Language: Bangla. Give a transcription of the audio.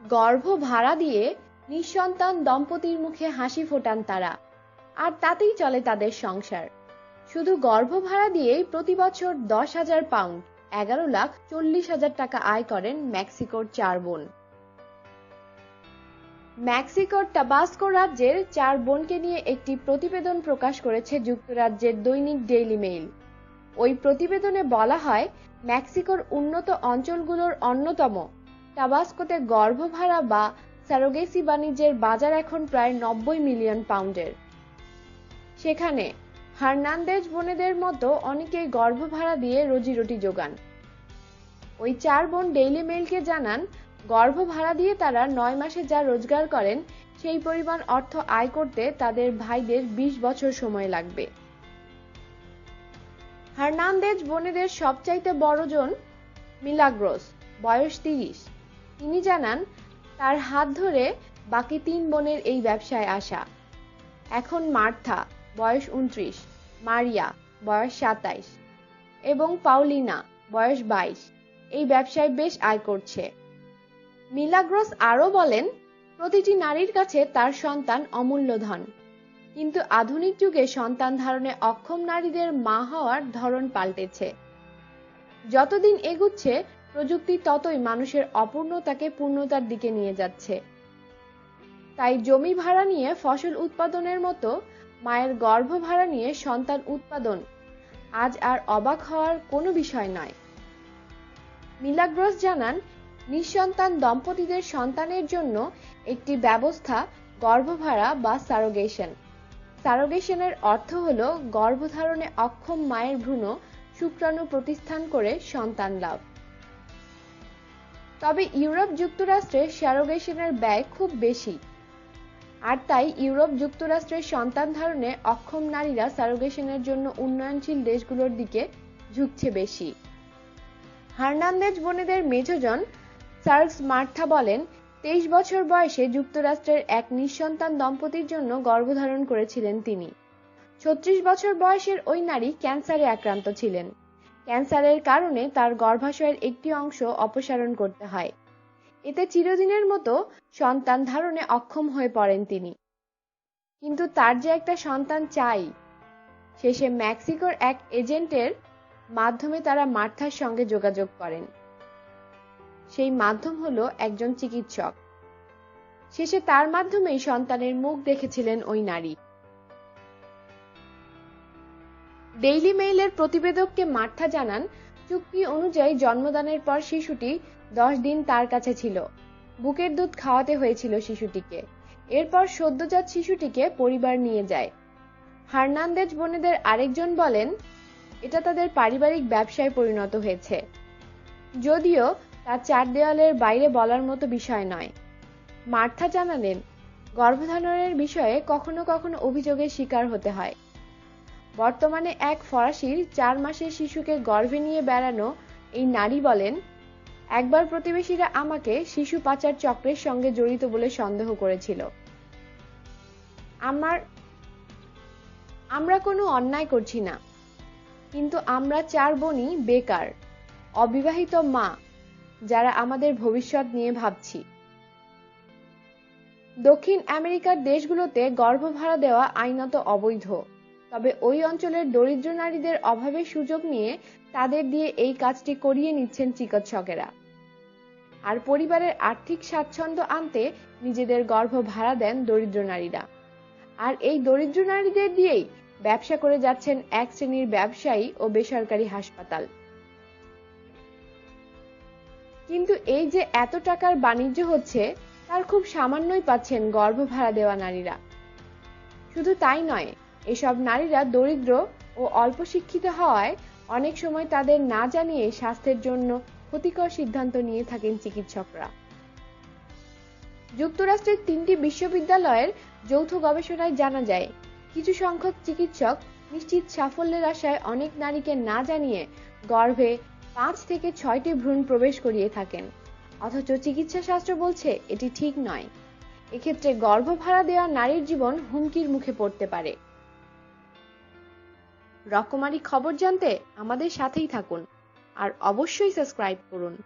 গর্ভ ভাড়া দিয়ে নিঃসন্তান দম্পতির মুখে হাসি ফোটান তারা। আর তাতেই চলে তাদের সংসার। শুধু গর্ভ ভাড়া দিয়েই প্রতি বছর দশ হাজার পাউন্ড, এগারো লাখ চল্লিশ হাজার টাকা আয় করেন মেক্সিকোর চার বোন। মেক্সিকোর টাবাস্কো রাজ্যের চার বোনকে নিয়ে একটি প্রতিবেদন প্রকাশ করেছে যুক্তরাজ্যের দৈনিক ডেইলি মেইল। ওই প্রতিবেদনে বলা হয়, মেক্সিকোর উন্নত অঞ্চলগুলোর অন্যতম টাবাস্কোতে গর্ভভাড়া বা স্যারোগেসি বাণিজ্যের বাজার এখন প্রায় নব্বই মিলিয়ন পাউন্ডের। সেখানে হার্নান্দেজ বোনেদের মতো অনেকেই গর্ভভাড়া দিয়ে রোজিরুটি যোগান। ওই চার বোন ডেইলি মেইলকে জানান, গর্ভ ভাড়া দিয়ে তারা নয় মাসে যা রোজগার করেন, সেই পরিমাণ অর্থ আয় করতে তাদের ভাইদের ২০ বছর সময় লাগবে। হার্নান্দেজ বোনেদের সবচাইতে বড়জন মিলাগ্রোস, বয়স তিরিশ। তিনি জানান, তার হাত ধরে বাকি তিন বোনের এই ব্যবসায় আসা। এখন মার্থা, বয়স উনত্রিশ মারিয়া, বয়স সাতাইশ, এবং পাউলিনা বয়স বাইশ, এই ব্যবসায় বেশ আয় করছে। মিলাগ্রস আরও বলেন, প্রতিটি নারীর কাছে তার সন্তান অমূল্য ধন। কিন্তু আধুনিক যুগে সন্তান ধারণে অক্ষম নারীদের মা হওয়ার ধরন পাল্টেছে। যতদিন এগুচ্ছে প্রযুক্তি ততই মানুষের অপূর্ণতাকে পূর্ণতার দিকে নিয়ে যাচ্ছে। তাই জমি ভাড়া নিয়ে ফসল উৎপাদনের মতো মায়ের গর্ভ ভাড়া নিয়ে সন্তান উৎপাদন আজ আর অবাক হওয়ার কোনো বিষয় নয়। মিলাগ্রস জানান, নিঃসন্তান দম্পতিদের সন্তানের জন্য একটি ব্যবস্থা গর্ভভাড়া বা সারোগেশন। সারোগেশনের অর্থ হল গর্ভধারণে অক্ষম মায়ের ভ্রূণ শুক্রাণু প্রতিস্থান করে সন্তান লাভ। তবে ইউরোপ যুক্তরাষ্ট্রে স্যারোগেশনের ব্যয় খুব বেশি। আর তাই ইউরোপ যুক্তরাষ্ট্রের সন্তান ধারণে অক্ষম নারীরা সারোগেশনের জন্য উন্নয়নশীল দেশগুলোর দিকে ঝুঁকছে বেশি। হার্নান্দেজ বোনেদের মেজজন চার্লস মার্থা বলেন, তেইশ বছর বয়সে যুক্তরাষ্ট্রের এক নিঃসন্তান দম্পতির জন্য গর্ভধারণ করেছিলেন তিনি। ছত্রিশ বছর বয়সের ওই নারী ক্যান্সারে আক্রান্ত ছিলেন। ক্যান্সারের কারণে তার গর্ভাশয়ের একটি অংশ অপসারণ করতে হয়। এতে চিরদিনের মতো সন্তান ধারণে অক্ষম হয়ে পড়েন তিনি। কিন্তু তার যে একটা সন্তান চাই শেষে মেক্সিকোর এক এজেন্টের মাধ্যমে তারা মার্থার সঙ্গে যোগাযোগ করেন। সেই মাধ্যম হলো একজন চিকিৎসক। শেষে তার মাধ্যমেই সন্তানের মুখ দেখেছিলেন ওই নারী। ডেইলি মেইলের প্রতিবেদককে মার্থা জানান, চুক্তি অনুযায়ী জন্মদানের পর শিশুটি দশ দিন তার কাছে ছিল। বুকের দুধ খাওয়াতে হয়েছিল শিশুটিকে। এরপর সদ্যজাত শিশুটিকে পরিবার নিয়ে যায়। হার্নান্দেজ বোনেদের আরেকজন বলেন, এটা তাদের পারিবারিক ব্যবসায় পরিণত হয়েছে। যদিও তা চার দেওয়ালের বাইরে বলার মতো বিষয় নয়। মার্থা জানালেন, গর্ভধারণের বিষয়ে কখনো কখনো অভিযোগের শিকার হতে হয়। বর্তমানে এক ফরাসির চার মাসের শিশুকে গর্ভে নিয়ে বেড়ানো এই নারী বলেন, একবার প্রতিবেশীরা আমাকে শিশু পাচার চক্রের সঙ্গে জড়িত বলে সন্দেহ করেছিল। আমার, আমরা কোনো অন্যায় করছি না, কিন্তু আমরা চার বোনই বেকার, অবিবাহিত মা, যারা আমাদের ভবিষ্যৎ নিয়ে ভাবছি। দক্ষিণ আমেরিকার দেশগুলোতে গর্ভভাড়া দেওয়া আইনত অবৈধ। তবে ওই অঞ্চলের দরিদ্র নারীদের অভাবের সুযোগ নিয়ে তাদের দিয়ে এই কাজটি করিয়ে নিচ্ছেন চিকিৎসকেরা। আর পরিবারের আর্থিক স্বাচ্ছন্দ্য আনতে নিজেদের গর্ভ ভাড়া দেন দরিদ্র নারীরা। আর এই দরিদ্র নারীদের দিয়েই ব্যবসা করে যাচ্ছেন এক শ্রেণির ব্যবসায়ী ও বেসরকারি হাসপাতাল। কিন্তু এই যে এত টাকার বাণিজ্য হচ্ছে, তার খুব সামান্যই পাচ্ছেন গর্ভ ভাড়া দেওয়া নারীরা। শুধু তাই নয় এসব নারীরা দরিদ্র ও অল্প শিক্ষিত হওয়ায় অনেক সময় তাদের না জানিয়ে স্বাস্থ্যের জন্য ক্ষতিকর সিদ্ধান্ত নিয়ে থাকেন চিকিৎসকরা। যুক্তরাষ্ট্রের তিনটি বিশ্ববিদ্যালয়ের যৌথ গবেষণায় জানা যায়, কিছু সংখ্যক চিকিৎসক নিশ্চিত সাফল্যের আশায় অনেক নারীকে না জানিয়ে গর্ভে পাঁচ থেকে ছয়টি ভ্রূণ প্রবেশ করিয়ে থাকেন। অথচ চিকিৎসা শাস্ত্র বলছে এটি ঠিক নয়। এক্ষেত্রে গর্ভ ভাড়া দেওয়া নারীর জীবন হুমকির মুখে পড়তে পারে। রকমারি খবর জানতে আমাদের সাথেই থাকুন। আর অবশ্যই সাবস্ক্রাইব করুন।